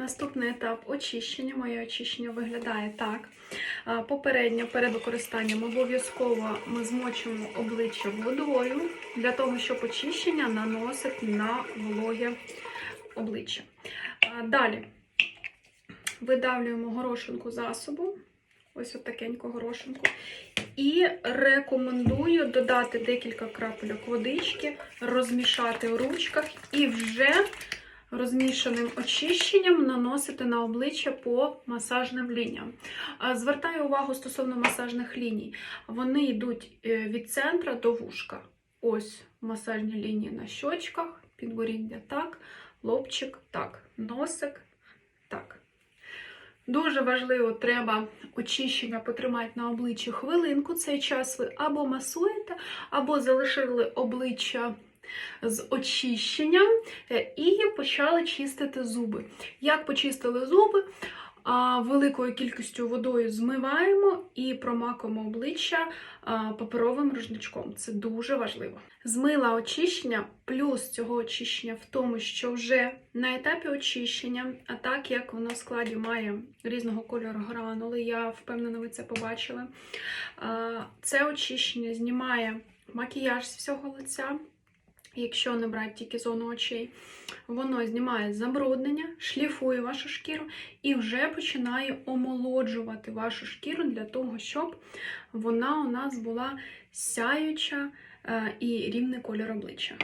Наступний етап очищення. Моє очищення виглядає так. Попередньо перед використанням обов'язково ми змочимо обличчя водою для того, щоб очищення наносити на вологе обличчя. Далі видавлюємо горошинку засобу. Ось от такеньку горошинку. І рекомендую додати декілька крапельок водички, розмішати в ручках і вже розмішаним очищенням наносити на обличчя по масажним лініям. Звертаю увагу стосовно масажних ліній. Вони йдуть е, від центра до вушка. Ось масажні лінії на щочках, підборіддя так, лобчик так, носик так. Дуже важливо, треба очищення потримати на обличчі хвилинку. Цей час ви або масуєте, або залишили обличчя з очищенням е, і почали чистити зуби. Як почистили зуби? Великою кількістю водою змиваємо і промакуємо обличчя паперовим рушничком. Це дуже важливо. Змила очищення, плюс цього очищення в тому, що вже на етапі очищення, а так як воно в складі має різного кольору гранули, я впевнена, ви це побачили. Це очищення знімає макіяж з всього лиця. Якщо не брати тільки зону очей, воно знімає забруднення, шліфує вашу шкіру і вже починає омолоджувати вашу шкіру для того, щоб вона у нас була сяюча е, і рівний колір обличчя.